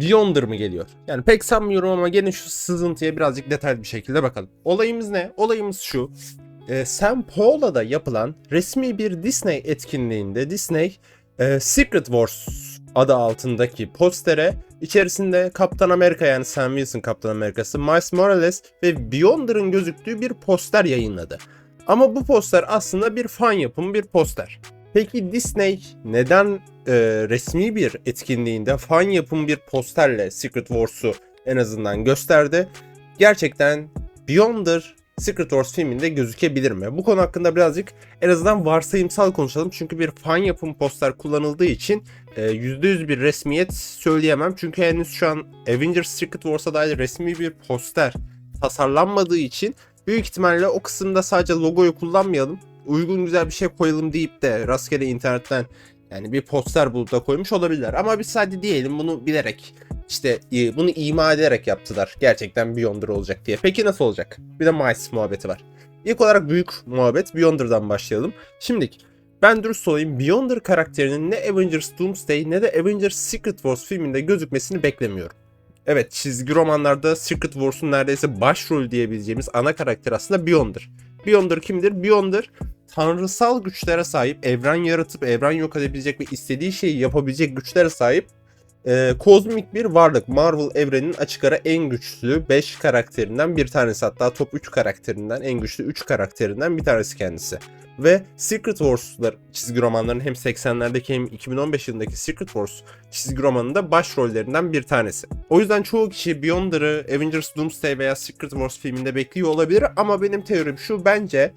Beyonder mı geliyor? Yani pek sanmıyorum ama gene şu sızıntıya birazcık detaylı bir şekilde bakalım. Olayımız ne? Olayımız şu. Ee, Sam Paula'da yapılan resmi bir Disney etkinliğinde Disney e, Secret Wars adı altındaki postere içerisinde Kaptan Amerika yani Sam Wilson Kaptan Amerika'sı, Miles Morales ve Beyonder'ın gözüktüğü bir poster yayınladı. Ama bu poster aslında bir fan yapımı bir poster. Peki Disney neden e, resmi bir etkinliğinde fan yapımı bir posterle Secret Wars'u en azından gösterdi? Gerçekten Beyonder Secret Wars filminde gözükebilir mi? Bu konu hakkında birazcık en azından varsayımsal konuşalım. Çünkü bir fan yapımı poster kullanıldığı için e, %100 bir resmiyet söyleyemem. Çünkü henüz şu an Avengers Secret Wars'a dair resmi bir poster tasarlanmadığı için büyük ihtimalle o kısımda sadece logoyu kullanmayalım. Uygun güzel bir şey koyalım deyip de rastgele internetten yani bir poster bulup da koymuş olabilirler. Ama biz sadece diyelim bunu bilerek işte e, bunu ima ederek yaptılar. Gerçekten Beyonder olacak diye. Peki nasıl olacak? Bir de Miles muhabbeti var. İlk olarak büyük muhabbet Beyonder'dan başlayalım. Şimdi ben dürüst olayım Beyonder karakterinin ne Avengers Doomsday ne de Avengers Secret Wars filminde gözükmesini beklemiyorum. Evet çizgi romanlarda Secret Wars'un neredeyse başrol diyebileceğimiz ana karakter aslında Beyonder. Beyonder kimdir? Beyonder tanrısal güçlere sahip, evren yaratıp evren yok edebilecek ve istediği şeyi yapabilecek güçlere sahip e, kozmik bir varlık. Marvel evreninin açık ara en güçlü 5 karakterinden bir tanesi. Hatta top 3 karakterinden en güçlü 3 karakterinden bir tanesi kendisi. Ve Secret Wars'lar çizgi romanların hem 80'lerdeki hem 2015 yılındaki Secret Wars çizgi romanında başrollerinden bir tanesi. O yüzden çoğu kişi Beyonder'ı Avengers Doomsday veya Secret Wars filminde bekliyor olabilir ama benim teorim şu bence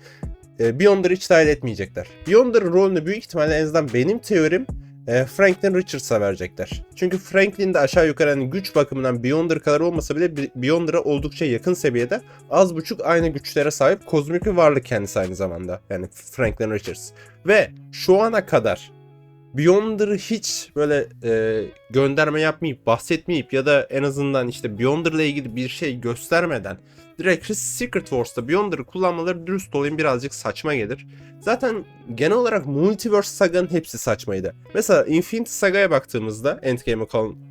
e, Beyonder'ı hiç dahil etmeyecekler. Beyonder'ın rolünü büyük ihtimalle en azından benim teorim e, Franklin Richards'a verecekler. Çünkü Franklin de aşağı yukarı hani güç bakımından Beyonder kadar olmasa bile Be- Beyonder'a oldukça yakın seviyede az buçuk aynı güçlere sahip kozmik bir varlık kendisi aynı zamanda. Yani Franklin Richards. Ve şu ana kadar Beyonder'ı hiç böyle e, gönderme yapmayıp bahsetmeyip ya da en azından işte Beyonder'la ilgili bir şey göstermeden direkt Secret Wars'ta Beyonder'ı kullanmaları dürüst olayım birazcık saçma gelir. Zaten genel olarak Multiverse Saga'nın hepsi saçmaydı. Mesela Infinity Saga'ya baktığımızda, Endgame'e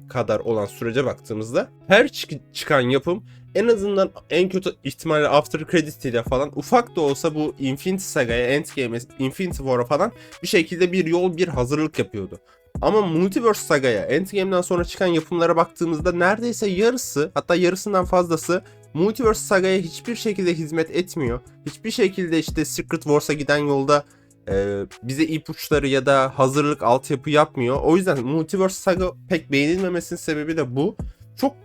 kadar olan sürece baktığımızda her çık- çıkan yapım en azından en kötü ihtimalle After Credit ile falan ufak da olsa bu Infinity Saga'ya, Endgame'e, Infinity War'a falan bir şekilde bir yol, bir hazırlık yapıyordu. Ama Multiverse Saga'ya, Endgame'den sonra çıkan yapımlara baktığımızda neredeyse yarısı, hatta yarısından fazlası Multiverse Saga'ya hiçbir şekilde hizmet etmiyor. Hiçbir şekilde işte Secret Wars'a giden yolda e, bize ipuçları ya da hazırlık altyapı yapmıyor. O yüzden Multiverse Saga pek beğenilmemesinin sebebi de bu. Çok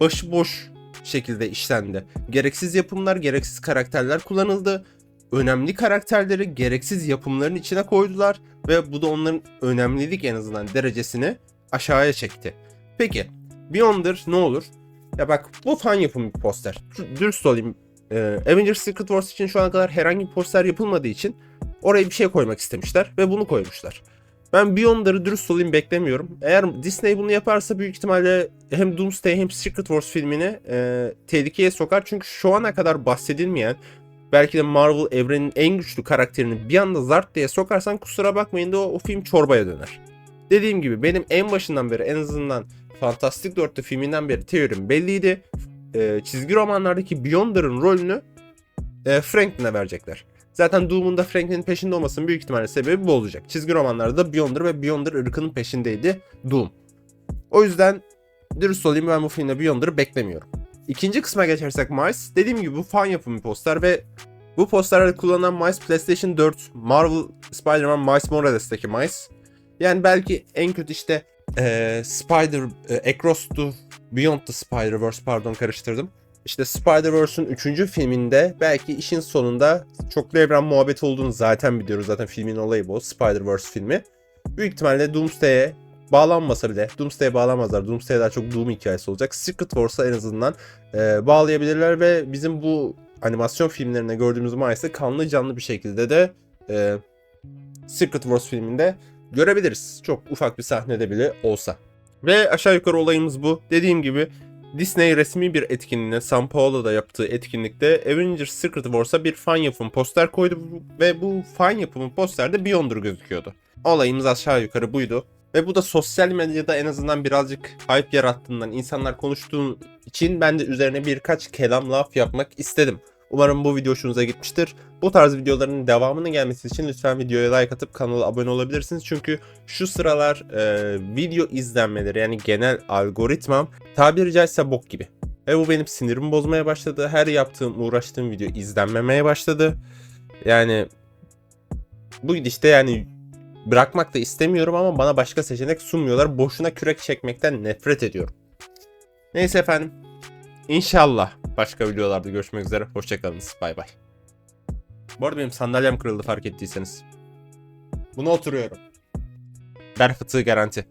başıboş şekilde işlendi. Gereksiz yapımlar, gereksiz karakterler kullanıldı. Önemli karakterleri gereksiz yapımların içine koydular ve bu da onların önemlilik en azından derecesini aşağıya çekti. Peki Beyonder ne olur? Ya bak bu fan yapımı bir poster. Dü- Dürüst olayım. Ee, Avengers Secret Wars için şu ana kadar herhangi bir poster yapılmadığı için oraya bir şey koymak istemişler ve bunu koymuşlar. Ben Beyonder'ı dürüst olayım beklemiyorum. Eğer Disney bunu yaparsa büyük ihtimalle hem Doomsday hem Secret Wars filmini e, tehlikeye sokar. Çünkü şu ana kadar bahsedilmeyen belki de Marvel evrenin en güçlü karakterini bir anda zart diye sokarsan kusura bakmayın da o, o film çorbaya döner. Dediğim gibi benim en başından beri en azından Fantastic Dörtlü filminden beri teorim belliydi. E, çizgi romanlardaki Beyonder'ın rolünü e, Franklin'e verecekler. Zaten Doom'un da Franklin'in peşinde olmasının büyük ihtimalle sebebi bu olacak. Çizgi romanlarda Beyonder ve Beyonder ırkının peşindeydi Doom. O yüzden dürüst olayım ben bu filmde Beyonder'ı beklemiyorum. İkinci kısma geçersek Miles, dediğim gibi bu fan yapımı poster ve bu posterlerde kullanılan Miles PlayStation 4, Marvel Spider-Man Miles Morales'teki Miles. Yani belki en kötü işte eee, Spider e, Across the Beyond the Spider-Verse pardon karıştırdım. İşte Spider-Verse'ün 3. filminde belki işin sonunda çoklu evren muhabbeti olduğunu zaten biliyoruz. Zaten filmin olayı bu. Spider-Verse filmi. Büyük ihtimalle Doomsday'e bağlanmasa bile Doomsday'e bağlamazlar. Doomsday daha çok Doom hikayesi olacak. Secret Wars'a en azından e, bağlayabilirler ve bizim bu animasyon filmlerinde gördüğümüz Miles'ı kanlı canlı bir şekilde de e, Secret Wars filminde görebiliriz. Çok ufak bir sahnede bile olsa. Ve aşağı yukarı olayımız bu. Dediğim gibi Disney resmi bir etkinliğine São Paulo'da yaptığı etkinlikte Avengers Secret Wars'a bir fan yapımı poster koydu ve bu fan yapımı posterde Beyonder gözüküyordu. Olayımız aşağı yukarı buydu. Ve bu da sosyal medyada en azından birazcık hype yarattığından insanlar konuştuğu için ben de üzerine birkaç kelam laf yapmak istedim. Umarım bu video hoşunuza gitmiştir. Bu tarz videoların devamının gelmesi için lütfen videoya like atıp kanala abone olabilirsiniz. Çünkü şu sıralar e, video izlenmeleri yani genel algoritmam tabiri caizse bok gibi. Ve bu benim sinirimi bozmaya başladı. Her yaptığım, uğraştığım video izlenmemeye başladı. Yani bu gidişte yani bırakmak da istemiyorum ama bana başka seçenek sunmuyorlar. Boşuna kürek çekmekten nefret ediyorum. Neyse efendim. İnşallah başka videolarda görüşmek üzere. Hoşçakalınız. Bay bay. Bu arada benim sandalyem kırıldı fark ettiyseniz. Buna oturuyorum. Bel fıtığı garanti.